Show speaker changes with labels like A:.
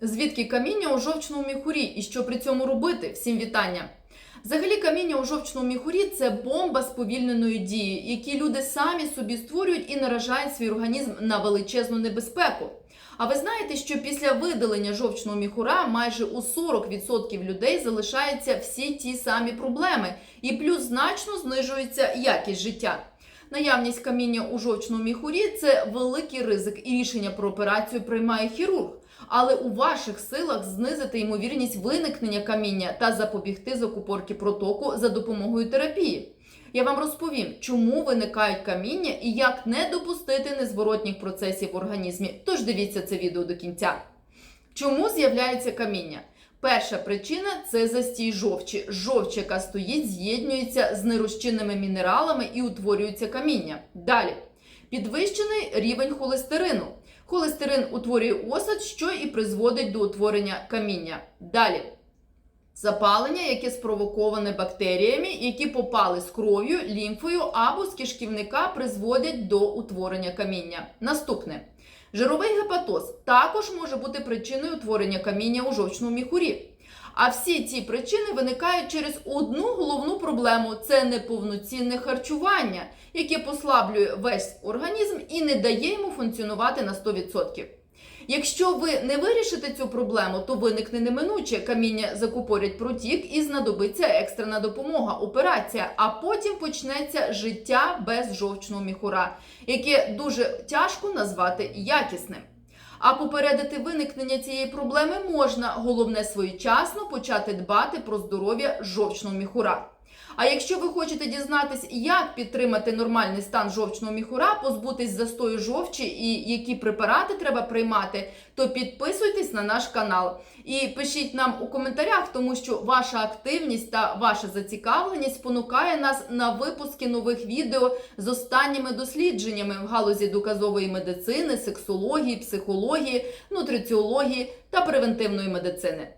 A: Звідки каміння у жовчному міхурі і що при цьому робити? Всім вітання! Взагалі, каміння у жовчному міхурі це бомба сповільненої дії, які люди самі собі створюють і наражають свій організм на величезну небезпеку. А ви знаєте, що після видалення жовчного міхура майже у 40% людей залишаються всі ті самі проблеми, і плюс значно знижується якість життя. Наявність каміння у жовчному міхурі це великий ризик, і рішення про операцію приймає хірург. Але у ваших силах знизити ймовірність виникнення каміння та запобігти закупорки протоку за допомогою терапії. Я вам розповім, чому виникають каміння і як не допустити незворотніх процесів в організмі. Тож дивіться це відео до кінця. Чому з'являється каміння? Перша причина це застій жовчі. Жовч, яка стоїть, з'єднюється з нерозчинними мінералами і утворюється каміння. Далі підвищений рівень холестерину. Холестерин утворює осад, що і призводить до утворення каміння. Далі запалення, яке спровоковане бактеріями, які попали з кров'ю, лімфою або з кишківника, призводять до утворення каміння. Наступне. Жировий гепатоз також може бути причиною утворення каміння у жовчному міхурі. А всі ці причини виникають через одну головну проблему це неповноцінне харчування, яке послаблює весь організм і не дає йому функціонувати на 100%. Якщо ви не вирішите цю проблему, то виникне неминуче каміння закупорять протік і знадобиться екстрена допомога, операція, а потім почнеться життя без жовчного міхура, яке дуже тяжко назвати якісним. А попередити виникнення цієї проблеми можна, головне своєчасно почати дбати про здоров'я жовчного міхура. А якщо ви хочете дізнатись, як підтримати нормальний стан жовчного міхура, позбутись застою жовчі і які препарати треба приймати, то підписуйтесь на наш канал і пишіть нам у коментарях, тому що ваша активність та ваша зацікавленість спонукає нас на випуски нових відео з останніми дослідженнями в галузі доказової медицини, сексології, психології, нутриціології та превентивної медицини.